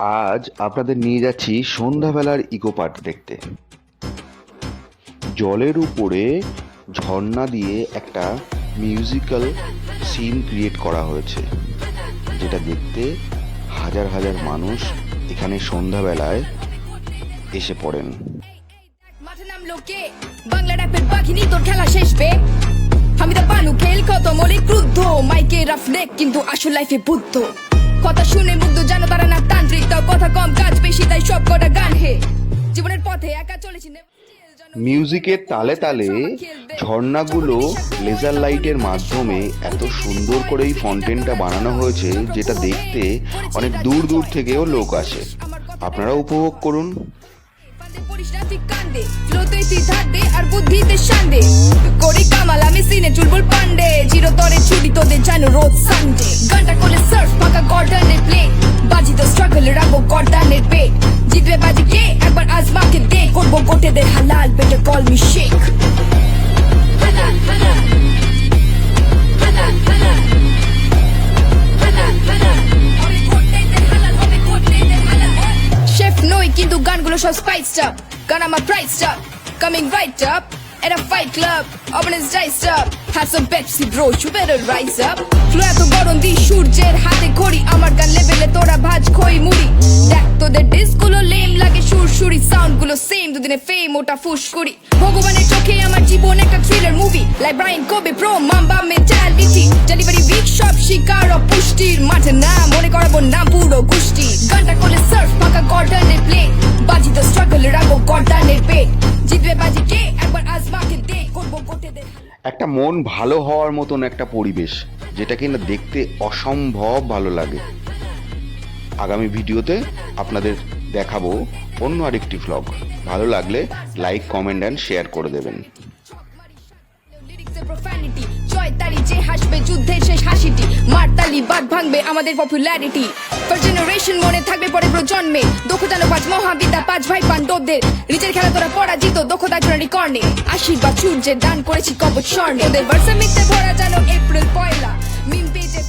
আজ আপনাদের নিয়ে যাচ্ছি সন্ধ্যাবেলার ইকো পার্ক দেখতে। জলের উপরে ঝর্ণা দিয়ে একটা মিউজিক্যাল সিন ক্রিয়েট করা হয়েছে, যেটা দেখতে হাজার হাজার মানুষ এখানে সন্ধ্যাবেলায় এসে পড়েন। খেলা আমি তো পানু খেল কত মরে ক্রুদ্ধ মাইকে রাফলেক কিন্তু আসল লাইফে বুদ্ধ। কথা শুনে মুগ্ধ জানো তারা না তান্ত্রিক তাও কথা কম কাজ বেশি তাই সব কটা গান হে। জীবনের পথে একা চলেছি মিউজিকের তালে তালে ঝর্ণাগুলো লেজার লাইটের মাধ্যমে এত সুন্দর করে এই ফন্টেনটা বানানো হয়েছে যেটা দেখতে অনেক দূর দূর থেকেও লোক আসে। আপনারা উপভোগ করুন। আর বুদ্ধিতে শান্দে করি কামাল আমি সিনে চুলবুল পান্ডে। জিরো তরে ছুটি তোদের জানো রোজ সানডে গানটা করলে সার্ফ ফাঁকা গর্ডানের প্লে বাজি তো স্ট্রাগল রাখব গর্ডানের পেট জিতবে বাজি কে একবার আজমাকে দে করব গোটেদের হালাল বেটার কল মি শেখ হালাল হালাল হালাল হালাল কিন্তু গানগুলো সব স্পাইসড আপ গান আমার priced up coming right up a fight club. Open is diced up. Had some Pepsi, bro, you better rise up. Flow এত গরম দি সূর্যের গুলো সেম দুদিনে ফেম ওটা ফুসকুড়ি ভগবানের চোখে আমার জীবন একটা thriller movie like Bryant Kobe pro mamba mentality delivery week সব শিকার ও পুষ্টির মাঠে না। মনে করাবো না পুরো গানটা সার্ফ প্লে বাজি স্ট্রাগল পেট জিতবে বাজি কে? একবার আজমাকে করব একটা মন ভালো হওয়ার মতন একটা পরিবেশ, যেটা কিনা দেখতে অসম্ভব ভালো লাগে। আগামী ভিডিওতে আপনাদের দেখাবো অন্য আরেকটি ভ্লগ ভালো লাগলে লাইক কমেন্ট অ্যান্ড শেয়ার করে দেবেন। যে হাসবে, যুদ্ধের শেষ হাসিটি, মারতালি বাদ ভাঙবে আমাদের পপুলারিটি ফার্স্ট জেনারেশন মনে থাকবে পরে প্রজন্মে দক্ষ জানো পাঁচ মহাবিদ্যা, পাঁচ ভাই পাণ্ডবদের। নিজের খেলা তোরা পরাজিত দক্ষতা জনারি কর্ণে। আশীর্বাদ সূর্যের দান করেছি কবচ স্বর্ণে। ওদের ভার্সে মিথ্যে ভরা জানো এপ্রিল পয়লা। মিম পেজে